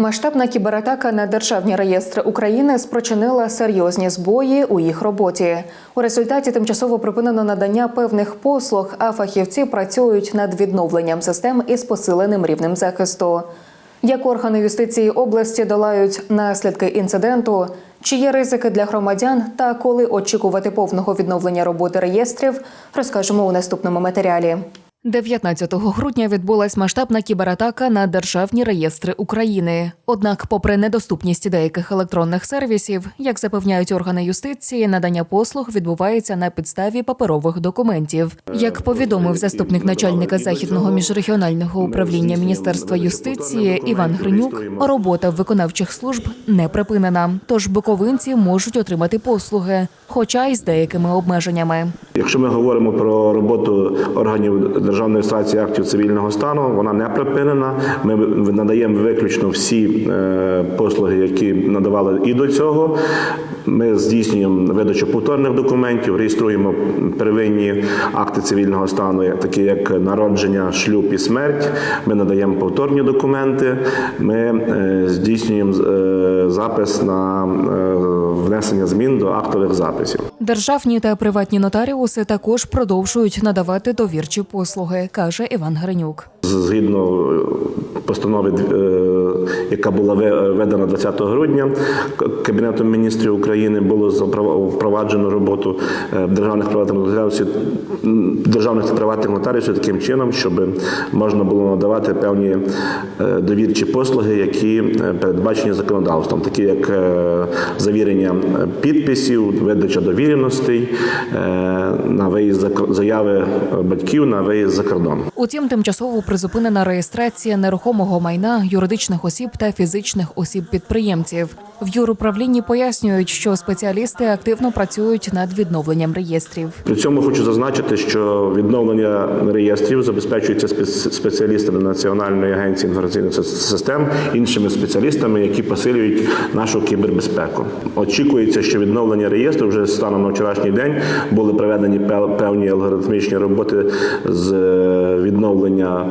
Масштабна кібератака на державні реєстри України спричинила серйозні збої у їх роботі. У результаті тимчасово припинено надання певних послуг, а фахівці працюють над відновленням систем із посиленим рівнем захисту. Як органи юстиції області долають наслідки інциденту, чи є ризики для громадян та коли очікувати повного відновлення роботи реєстрів, розкажемо у наступному матеріалі. 19 грудня відбулась масштабна кібератака на державні реєстри України. Однак, попри недоступність деяких електронних сервісів, як запевняють органи юстиції, надання послуг відбувається на підставі паперових документів. Як повідомив заступник начальника західного міжрегіонального управління Міністерства юстиції Іван Гринюк, робота виконавчих служб не припинена. Тож буковинці можуть отримати послуги, хоча й з деякими обмеженнями. Якщо ми говоримо про роботу органів державної реєстрації актів цивільного стану, вона не припинена. Ми надаємо виключно всі е, послуги, які надавали і до цього. Ми здійснюємо видачу повторних документів, реєструємо первинні акти цивільного стану, такі як народження, шлюб і смерть. Ми надаємо повторні документи. Ми е, здійснюємо е, запис на внесення змін до актових записів. Державні та приватні нотаріуси також продовжують надавати довірчі послуги, каже Іван Гринюк. Згідно е, постанови, е, яка була введена 20 грудня Кабінетом міністрів України, було впроваджено роботу е, державних приватних нотаріусів, державних та приватних нотаріусів таким чином, щоб можна було надавати певні довірчі послуги, які передбачені законодавством, такі як завірення підписів, видача довіреностей на виїзд за заяви батьків на виїзд за кордон. Утім, тимчасово призупинена реєстрація нерухомого майна юридичних осіб та фізичних осіб-підприємців. В юруправлінні пояснюють, що спеціалісти активно працюють над відновленням реєстрів. При цьому хочу зазначити, що відновлення реєстрів забезпечується спец- спеціалістами Національної агенції інформаційних сис- систем, іншими спеціалістами, які посилюють нашу кібербезпеку. Очікується, що відновлення реєстру вже станом на вчорашній день були проведені певні алгоритмічні роботи з е, відновлення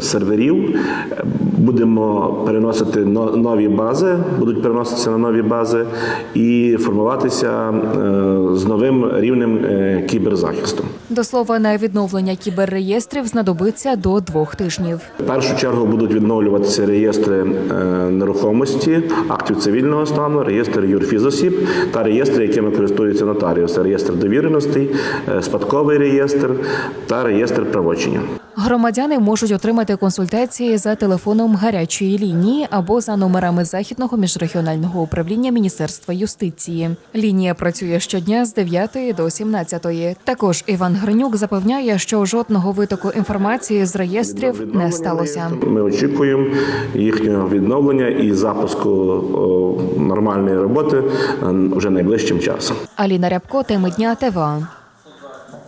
серверів. Будемо переносити нові бази, будуть переноситися на нові бази і формуватися е, з новим рівнем е, кіберзахисту. До слова, на відновлення кіберреєстрів знадобиться до двох тижнів. В першу чергу будуть відновлюватися реєстри е, нерухомості, актів цивільного стану, реєстр юрфізосіб та реєстри, якими користуються нотаріуси, реєстр довіреностей, спадковий реєстр та реєстр правочинів. Громадяни можуть отримати консультації за телефоном гарячої лінії або за номерами західного міжрегіонального управління Міністерства юстиції. Лінія працює щодня з 9 до 17. Також Іван Гринюк запевняє, що жодного витоку інформації з реєстрів не сталося. Ми очікуємо їхнього відновлення і запуску нормальної роботи е, вже найближчим часом. Аліна Рябко, теми дня ТВА.